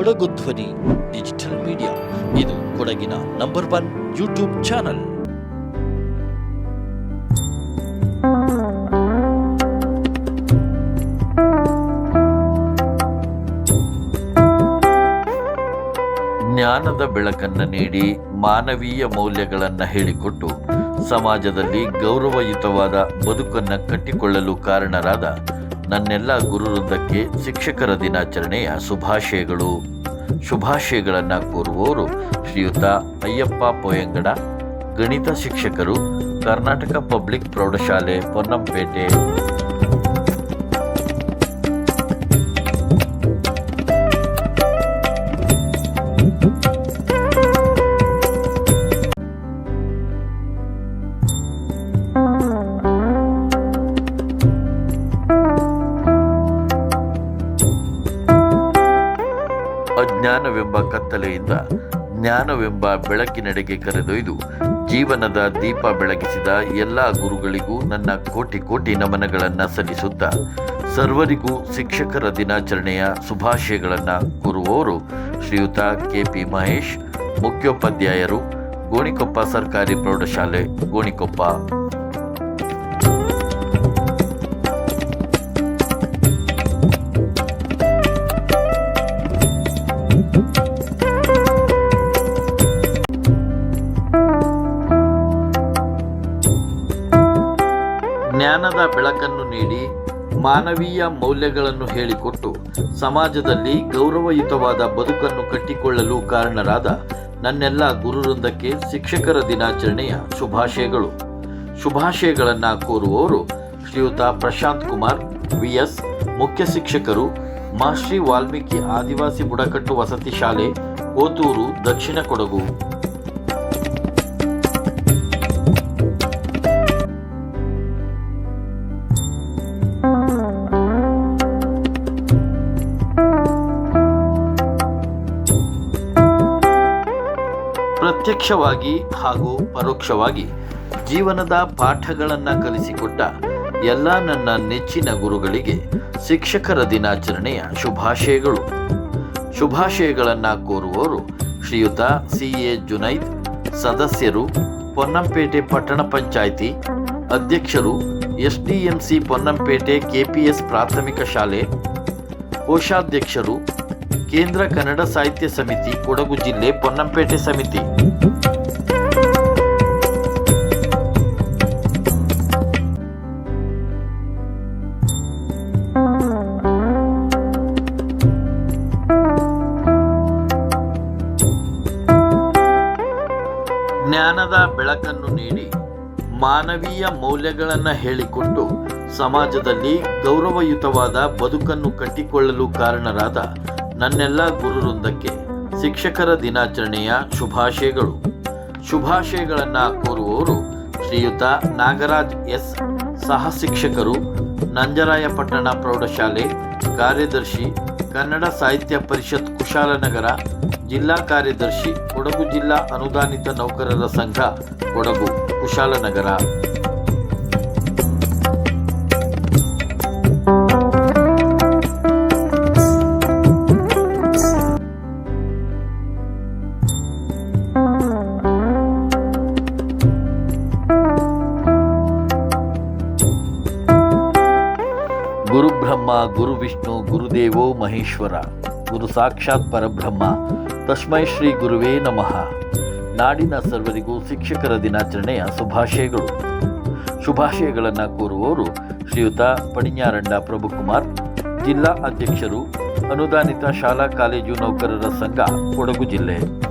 ಕೊಡಗು ಧ್ವನಿ, digital media. ಇದು ಕೊಡಗಿನ ನಂಬರ್ ಒನ್ ಯೂಟ್ಯೂಬ್ ಚಾನಲ್. ಜ್ಞಾನದ ಬೆಳಕನ್ನು ನೀಡಿ ಮಾನವೀಯ ಮೌಲ್ಯಗಳನ್ನು ಹೇಳಿಕೊಟ್ಟು ಸಮಾಜದಲ್ಲಿ ಗೌರವಯುತವಾದ ಬದುಕನ್ನು ಕಟ್ಟಿಕೊಳ್ಳಲು ಕಾರಣರಾದ ನನ್ನೆಲ್ಲ ಗುರುವೃಂದಕ್ಕೆ ಶಿಕ್ಷಕರ ದಿನಾಚರಣೆಯ ಶುಭಾಶಯಗಳು. ಶುಭಾಶಯಗಳನ್ನು ಕೋರುವವರು ಶ್ರೀಯುತ ಅಯ್ಯಪ್ಪ ಪೋಯಂಗಡ, ಗಣಿತ ಶಿಕ್ಷಕರು, ಕರ್ನಾಟಕ ಪಬ್ಲಿಕ್ ಪ್ರೌಢಶಾಲೆ, ಪೊನ್ನಂಪೇಟೆ. ಅಜ್ಞಾನವೆಂಬ ಕತ್ತಲೆಯಿಂದ ಜ್ಞಾನವೆಂಬ ಬೆಳಕಿನೆಡೆಗೆ ಕರೆದೊಯ್ದು ಜೀವನದ ದೀಪ ಬೆಳಗಿಸಿದ ಎಲ್ಲ ಗುರುಗಳಿಗೂ ನನ್ನ ಕೋಟಿ ಕೋಟಿ ನಮನಗಳನ್ನು ಸಲ್ಲಿಸುತ್ತಾ ಸರ್ವರಿಗೂ ಶಿಕ್ಷಕರ ದಿನಾಚರಣೆಯ ಶುಭಾಶಯಗಳನ್ನು ಕೋರುವವರು ಶ್ರೀಯುತ ಕೆ ಪಿ ಮಹೇಶ್, ಮುಖ್ಯೋಪಾಧ್ಯಾಯರು, ಗೋಣಿಕೊಪ್ಪ ಸರ್ಕಾರಿ ಪ್ರೌಢಶಾಲೆ, ಗೋಣಿಕೊಪ್ಪ. ಮಾನವೀಯ ಮೌಲ್ಯಗಳನ್ನು ಹೇಳಿಕೊಟ್ಟು ಸಮಾಜದಲ್ಲಿ ಗೌರವಯುತವಾದ ಬದುಕನ್ನು ಕಟ್ಟಿಕೊಳ್ಳಲು ಕಾರಣರಾದ ನನ್ನೆಲ್ಲ ಗುರುವೃಂದಕ್ಕೆ ಶಿಕ್ಷಕರ ದಿನಾಚರಣೆಯ ಶುಭಾಶಯಗಳು. ಶುಭಾಶಯಗಳನ್ನು ಕೋರುವವರು ಶ್ರೀಯುತ ಪ್ರಶಾಂತ್ ಕುಮಾರ್ ವಿ ಎಸ್ ಮುಖ್ಯ ಶಿಕ್ಷಕರು ಮಹರ್ಷಿ ವಾಲ್ಮೀಕಿ ಆದಿವಾಸಿ ಬುಡಕಟ್ಟು ವಸತಿ ಶಾಲೆ, ಕೋತೂರು, ದಕ್ಷಿಣ ಕೊಡಗು. ಪ್ರತ್ಯಕ್ಷವಾಗಿ ಹಾಗೂ ಪರೋಕ್ಷವಾಗಿ ಜೀವನದ ಪಾಠಗಳನ್ನು ಕಲಿಸಿಕೊಟ್ಟ ಎಲ್ಲ ನನ್ನ ನೆಚ್ಚಿನ ಗುರುಗಳಿಗೆ ಶಿಕ್ಷಕರ ದಿನಾಚರಣೆಯ ಶುಭಾಶಯಗಳು. ಶುಭಾಶಯಗಳನ್ನು ಕೋರುವವರು ಶ್ರೀಯುತ ಸಿ ಎ ಜುನೈದ್, ಸದಸ್ಯರು ಪೊನ್ನಂಪೇಟೆ ಪಟ್ಟಣ ಪಂಚಾಯಿತಿ ಅಧ್ಯಕ್ಷರು S D M C Ponnampete KPS ಪ್ರಾಥಮಿಕ ಶಾಲೆ, ಕೋಶಾಧ್ಯಕ್ಷರು ಕೇಂದ್ರ ಕನ್ನಡ ಸಾಹಿತ್ಯ ಸಮಿತಿ, ಕೊಡಗು ಜಿಲ್ಲೆ ಪೊನ್ನಂಪೇಟೆ ಸಮಿತಿ. ಜ್ಞಾನದ ಬೆಳಕನ್ನು ನೀಡಿ ಮಾನವೀಯ ಮೌಲ್ಯಗಳನ್ನು ಹೇಳಿಕೊಟ್ಟು ಸಮಾಜದಲ್ಲಿ ಗೌರವಯುತವಾದ ಬದುಕನ್ನು ಕಟ್ಟಿಕೊಳ್ಳಲು ಕಾರಣರಾದ ನನ್ನೆಲ್ಲ ಗುರುವೃಂದಕ್ಕೆ ಶಿಕ್ಷಕರ ದಿನಾಚರಣೆಯ ಶುಭಾಶಯಗಳು. ಶುಭಾಶಯಗಳನ್ನು ಕೋರುವವರು ಶ್ರೀಯುತ ನಾಗರಾಜ್ ಎಸ್ ಸಹ ಶಿಕ್ಷಕರು ನಂಜರಾಯಪಟ್ಟಣ ಪ್ರೌಢಶಾಲೆ ಕಾರ್ಯದರ್ಶಿ, ಕನ್ನಡ ಸಾಹಿತ್ಯ ಪರಿಷತ್ ಕುಶಾಲನಗರ ಜಿಲ್ಲಾ ಕಾರ್ಯದರ್ಶಿ, ಕೊಡಗು ಜಿಲ್ಲಾ ಅನುದಾನಿತ ನೌಕರರ ಸಂಘ, ಕೊಡಗು ಕುಶಾಲನಗರ. ಗುರುಬ್ರಹ್ಮ ಗುರು ವಿಷ್ಣು ಗುರುದೇವೋ ಮಹೇಶ್ವರ. ಗುರು ಸಾಕ್ಷಾತ್ ಪರಬ್ರಹ್ಮ. ತಸ್ಮೈ ಶ್ರೀ ಗುರುವೇ ನಮಃ. ನಾಡಿನ ಸರ್ವರಿಗೂ ಶಿಕ್ಷಕರ ದಿನಾಚರಣೆಯ ಶುಭಾಶಯಗಳು. ಶುಭಾಶಯಗಳನ್ನು ಕೋರುವವರು ಶ್ರೀಯುತ ಪಣಿಯಾರಂಡ ಪ್ರಭುಕುಮಾರ್, ಜಿಲ್ಲಾ ಅಧ್ಯಕ್ಷರು, ಅನುದಾನಿತ ಶಾಲಾ, ಕಾಲೇಜು ನೌಕರರ ಸಂಘ, ಕೊಡಗು ಜಿಲ್ಲೆ.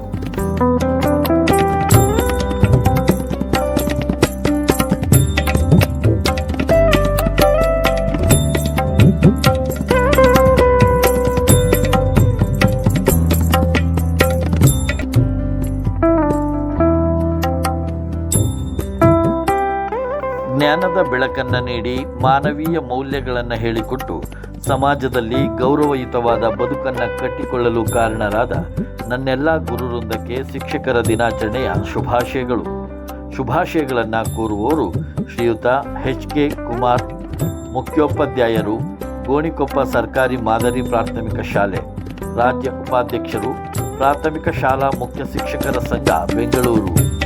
ಜ್ಞಾನದ ಬೆಳಕನ್ನು ನೀಡಿ ಮಾನವೀಯ ಮೌಲ್ಯಗಳನ್ನು ಹೇಳಿಕೊಟ್ಟು ಸಮಾಜದಲ್ಲಿ ಗೌರವಯುತವಾದ ಬದುಕನ್ನು ಕಟ್ಟಿಕೊಳ್ಳಲು ಕಾರಣರಾದ ನನ್ನೆಲ್ಲ ಗುರುವೃಂದಕ್ಕೆ ಶಿಕ್ಷಕರ ದಿನಾಚರಣೆಯ ಶುಭಾಶಯಗಳು. ಶುಭಾಶಯಗಳನ್ನು ಕೋರುವವರು ಶ್ರೀಯುತ ಎಚ್ ಕೆ ಕುಮಾರ್, ಮುಖ್ಯೋಪಾಧ್ಯಾಯರು, ಗೋಣಿಕೊಪ್ಪ ಸರ್ಕಾರಿ ಮಾದರಿ ಪ್ರಾಥಮಿಕ ಶಾಲೆ, ರಾಜ್ಯ ಉಪಾಧ್ಯಕ್ಷರು, ಪ್ರಾಥಮಿಕ ಶಾಲಾ ಮುಖ್ಯ ಶಿಕ್ಷಕರ ಸಂಘ, ಬೆಂಗಳೂರು.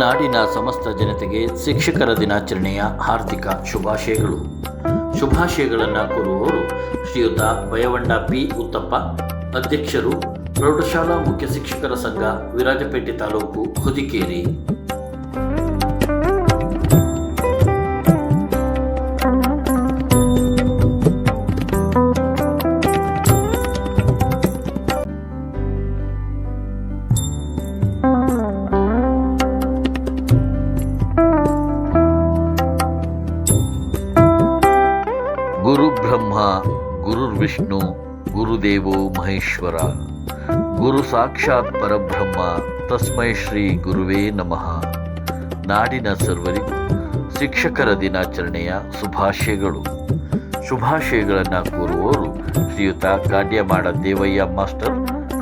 ನಾಡಿನ ಸಮಸ್ತ ಜನತೆಗೆ ಶಿಕ್ಷಕರ ದಿನಾಚರಣೆಯ ಹಾರ್ದಿಕ ಶುಭಾಶಯಗಳು. ಶುಭಾಶಯಗಳನ್ನು ಕೋರುವವರು ಶ್ರೀಯುತ ಬಯವಂಡ ಪಿ ಉತ್ತಪ್ಪ, ಅಧ್ಯಕ್ಷರು ಪ್ರೌಢಶಾಲಾ ಮುಖ್ಯ ಶಿಕ್ಷಕರ ಸಂಘ, ವಿರಾಜಪೇಟೆ ತಾಲೂಕು ಹುದಿಕೇರಿ. ಗುರುರ್ವಿಷ್ಣು ಗುರುದೇವೋ ಮಹೇಶ್ವರ. ಗುರು ಸಾಕ್ಷಾತ್ ಪರಬ್ರಹ್ಮ, ತಸ್ಮೈ ಶ್ರೀ ಗುರುವೇ ನಮಃ. ನಾಡಿನ ಸರ್ವರಿಗೂ ಶಿಕ್ಷಕರ ದಿನಾಚರಣೆಯ ಶುಭಾಶಯಗಳು. ಶುಭಾಶಯಗಳನ್ನು ಕೋರುವವರು ಶ್ರೀಯುತ ಕಾಡ್ಯಮಾಡ ದೇವಯ್ಯ ಮಾಸ್ಟರ್,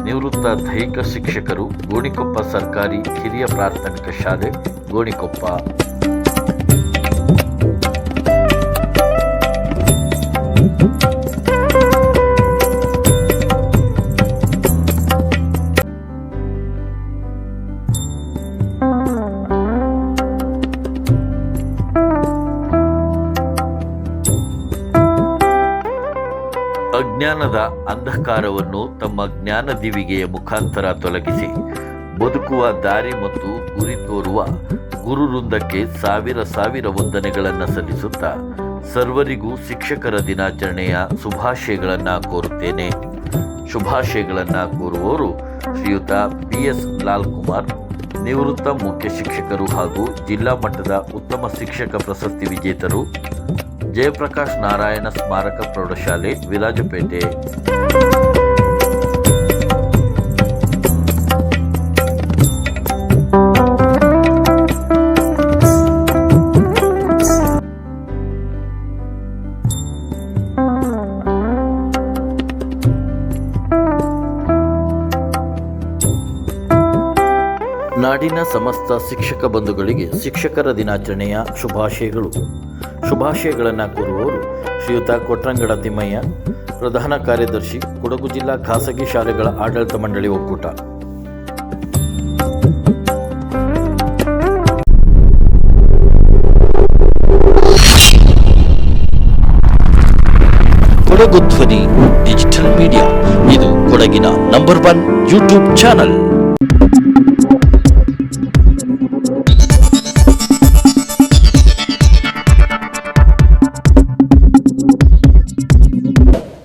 ನಿವೃತ್ತ ದೈಹಿಕ ಶಿಕ್ಷಕರು ಗೋಣಿಕೊಪ್ಪ ಸರ್ಕಾರಿ ಹಿರಿಯ ಪ್ರಾಥಮಿಕ ಶಾಲೆ ಗೋಣಿಕೊಪ್ಪ. ಅಜ್ಞಾನದ ಅಂಧಕಾರವನ್ನು ತಮ್ಮ ಜ್ಞಾನ ದಿವಿಗೆಯ ಮುಖಾಂತರ ತೊಲಗಿಸಿ, ಬದುಕುವ ದಾರಿ ಮತ್ತು ಗುರಿ ತೋರುವ ಗುರು ವೃಂದಕ್ಕೆ ಸಾವಿರ ಸಾವಿರ ವಂದನೆಗಳನ್ನು ಸಲ್ಲಿಸುತ್ತಾ ಸರ್ವರಿಗೂ ಶಿಕ್ಷಕರ ದಿನಾಚರಣೆಯ ಶುಭಾಶಯಗಳನ್ನು ಕೋರುತ್ತೇನೆ. ಶುಭಾಶಯಗಳನ್ನು ಕೋರುವವರು ಶ್ರೀಯುತ ಬಿ ಎಸ್ ಲಾಲ್ ಕುಮಾರ್ ನಿವೃತ್ತ ಮುಖ್ಯ ಶಿಕ್ಷಕರು ಹಾಗೂ ಜಿಲ್ಲಾ ಮಟ್ಟದ ಉತ್ತಮ ಶಿಕ್ಷಕ ಪ್ರಶಸ್ತಿ ವಿಜೇತರು ಜಯಪ್ರಕಾಶ್ ನಾರಾಯಣ ಸ್ಮಾರಕ ಪ್ರೌಢಶಾಲೆ ವಿರಾಜಪೇಟೆ. ನಾಡಿನ ಸಮಸ್ತ ಶಿಕ್ಷಕ ಬಂಧುಗಳಿಗೆ ಶಿಕ್ಷಕರ ದಿನಾಚರಣೆಯ ಶುಭಾಶಯಗಳು. ಶುಭಾಶಯಗಳನ್ನು ಕೋರುವವರು ಶ್ರೀಯುತ ಕೊಟ್ರಂಗಡ ತಿಮ್ಮಯ್ಯ, ಪ್ರಧಾನ ಕಾರ್ಯದರ್ಶಿ, ಕೊಡಗು ಜಿಲ್ಲಾ ಖಾಸಗಿ ಶಾಲೆಗಳ ಆಡಳಿತ ಮಂಡಳಿ ಒಕ್ಕೂಟ. ಕೊಡಗು ಧ್ವನಿ ಡಿಜಿಟಲ್ ಮೀಡಿಯಾ. ಇದು ಕೊಡಗಿನ ನಂಬರ್ ಒನ್ ಯೂಟ್ಯೂಬ್ ಚಾನಲ್.